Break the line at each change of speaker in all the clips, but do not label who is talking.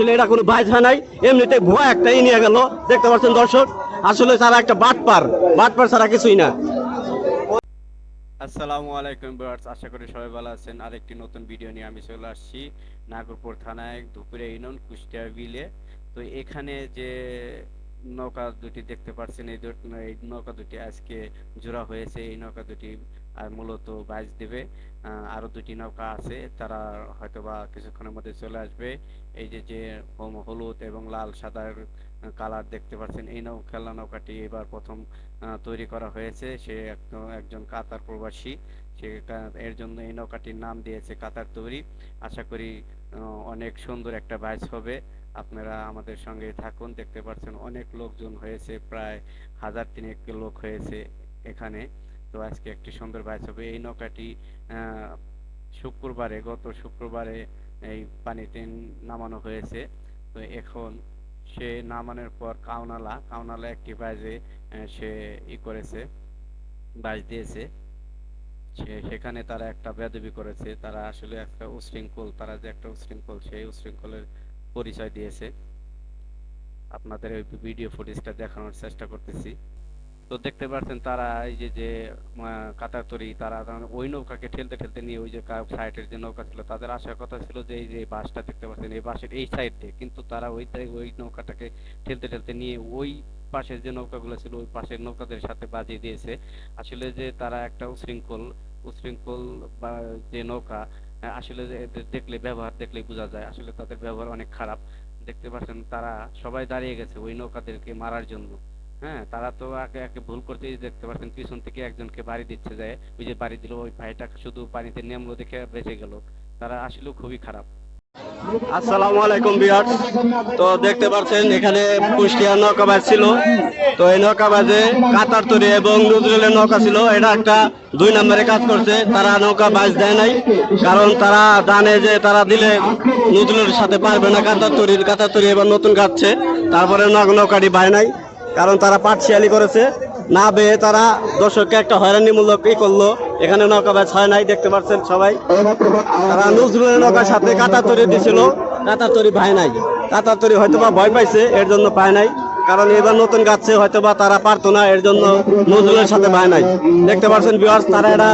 আসলে এটা কোনো হয় নাই। এমনিতে ভুয়া একটাই নিয়ে গেল। দেখতে পাচ্ছেন দর্শক, আসলে তারা একটা বাটপার। বাটপার ছাড়া কিছুই না।
আসসালামু আলাইকুম ভিউয়ার্স, আশা করি সবাই ভালো আছেন। আরেকটি নতুন ভিডিও নিয়ে আমি চলে আসছি নাগরপুর থানায় দুপুরে ইউনিয়ন কুষ্টিয়া বিলে। তো এখানে যে নৌকা দুটি দেখতে পাচ্ছেন এই নৌকা দুটি আজকে জোড়া হয়েছে। এই নৌকা দুটি আহ, মূলত বাইজ দেবে। আহ, আরও দুটি নৌকা আছে তারা হয়তোবা কিছুক্ষণের মধ্যে চলে আসবে। এই যে যে হলুদ এবং লাল সাদার কালার দেখতে পাচ্ছেন এই নৌ খেলনা নৌকাটি এবার প্রথম তৈরি করা হয়েছে। সে এক- একজন কাতার প্রবাসী সে এর জন্য এই নৌকাটির নাম দিয়েছে কাতার তৈরি। আশা করি অনেক সুন্দর একটা বাইচ হবে। আপনারা আমাদের সঙ্গে থাকুন দেখতে পাচ্ছেন অনেক লোকজন হয়েছে প্রায় হাজার তিনেক লোক হয়েছে এখানে। তো আজকে একটি সুন্দর বাইচ হবে এই নৌকাটি শুক্রবারে, গত শুক্রবারে এই পানিতে নামানো হয়েছে। তো এখন সে নামানোর পর কাউনালা কাউনালা একটি বাজে সে ই করেছে, বাজ দিয়েছে। সে, সেখানে তারা একটা বেদবি করেছে। তারা আসলে একটা উশৃঙ্খল, তারা যে একটা উশৃঙ্খল, সেই উশৃঙ্খলের পরিচয় দিয়েছে। আপনাদের ওই ভিডিও ফুটেজটা দেখানোর চেষ্টা করতেছি। তো দেখতে পাচ্ছেন তারা এই যে যে কাতার তারা তারা ওই নৌকাকে ঠেলতে ঠেলতে নিয়ে ওই যে সাইডের যে নৌকা ছিল, তাদের আসার কথা ছিল যে, এই যে বাসটা দেখতে পাচ্ছেন, এই বাসের এই সাইড দিয়ে। কিন্তু তারা ওই ওই নৌকাটাকে ঠেলতে ঠেলতে নিয়ে ওই পাশের যে নৌকাগুলো ছিল, ওই পাশের নৌকাদের সাথে বাজিয়ে দিয়েছে। আসলে যে তারা একটা উশৃঙ্খল উশৃঙ্খল বা যে নৌকা আসলে যে এদের দেখলে ব্যবহার, দেখলেই বোঝা যায়। আসলে তাদের ব্যবহার অনেক খারাপ। দেখতে পাচ্ছেন তারা সবাই দাঁড়িয়ে গেছে ওই নৌকাদেরকে মারার জন্য। হ্যাঁ তারা তো একে একে ভুল করতেই দেখতে পাচ্ছেন, পিছন থেকে একজনকে বাড়ি দিচ্ছে যায় ওই যে বাড়ি দিল, ওই ভাইটা শুধু পানিতে নেমলো দেখে বেঁচে গেল। তারা আসলেও খুবই খারাপ।
আসসালামু আলাইকুম বিয়ার তো দেখতে পাচ্ছেন, এখানে কুষ্টিয়া নৌকাবাজ ছিল। তো এই নৌকাবাজে কাতার তরি এবং নজরুলের নৌকা ছিল। এটা একটা দুই নম্বরে কাজ করছে। তারা নৌকা বাজ দেয় নাই, কারণ তারা জানে যে তারা দিলে নজরুলের সাথে পারবে না কাতার তরির, কাতার তরি এবার নতুন কাটছে। তারপরে নৌকাটি বায় নাই। কারণ তারা পাটশিয়ালি করেছে। না বেয়ে তারা দর্শককে একটা হয়রানিমূলক ই করল। এখানে নৌকাবাজ হয় নাই, দেখতে পাচ্ছেন সবাই। তারা নজরুলের নৌকার সাথে কাতার তরি দিছিল। কাতার তরি ভাই নাই। কাতার তরি হয়তো বা ভয় পাইছে, এর জন্য পায় নাই। কারণ এবার নতুন গাছে হয়তো বা তারা পারতো না, এর জন্য নজরুলের সাথে ভাই নাই। দেখতে পাচ্ছেন বিহার তারা এরা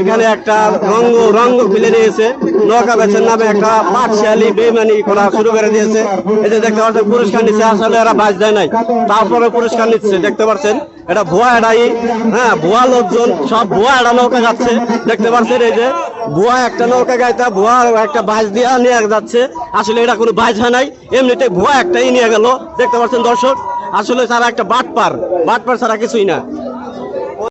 এখানে একটা রঙ্গ রঙ্গ খুলে নিয়েছে নৌকা বেচের নামে একটা পাটশালি বেমানি করা শুরু করে দিয়েছে। যে দেখতে পাচ্ছেন, পুরস্কার নিচ্ছে, আসলে এরা বাজ দেয় নাই। তারপরে পুরস্কার নিচ্ছে, দেখতে পাচ্ছেন, এটা ভুয়া এটাই হ্যাঁ ভুয়া লোকজন, সব ভুয়া এটা নৌকা যাচ্ছে। দেখতে পাচ্ছেন, এই যে ভুয়া একটা নৌকা গাইতে, ভুয়া একটা বাজ দিয়া নিয়ে যাচ্ছে। আসলে এটা কোনো বাজ হয় নাই, এমনিতে ভুয়া একটাই নিয়ে গেল। দেখতে পাচ্ছেন, দর্শক, আসলে তারা একটা বাটপার বাটপার ছাড়া কিছুই না।